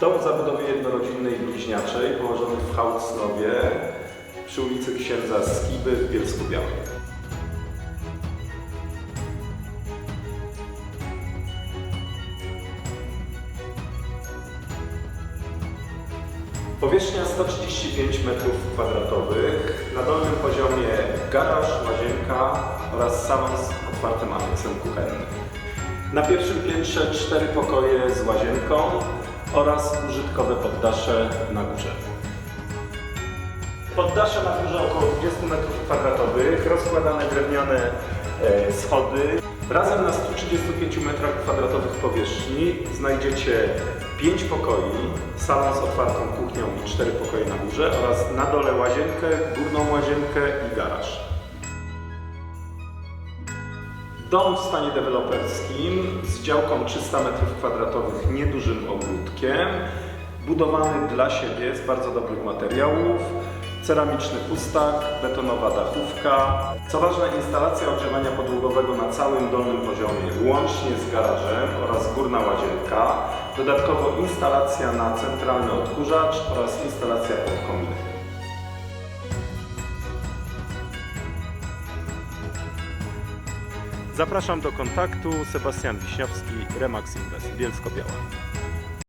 Dom w zabudowie jednorodzinnej bliźniaczej położony w Hałcnowie przy ulicy Księdza Skiby w Bielsku Białej. Powierzchnia 135 m2, na dolnym poziomie garaż, łazienka oraz salon z otwartym aneksem kuchennym. Na pierwszym piętrze cztery pokoje z łazienką oraz użytkowe poddasze na górze. Poddasze na górze około 20 m2, rozkładane drewniane e, schody. Razem na 135 m2 powierzchni znajdziecie 5 pokoi, salon z otwartą kuchnią i 4 pokoje na górze oraz na dole łazienkę, górną łazienkę i garaż. Dom w stanie deweloperskim z działką 300 m2, niedużym ogródkiem, budowany dla siebie z bardzo dobrych materiałów, ceramiczny pustak, betonowa dachówka. Co ważne, instalacja ogrzewania podłogowego na całym dolnym poziomie, łącznie z garażem oraz górna łazienka. Dodatkowo instalacja na centralny odkurzacz oraz instalacja Zapraszam do kontaktu. Sebastian Wiśniowski, Remax Invest, Bielsko-Biała.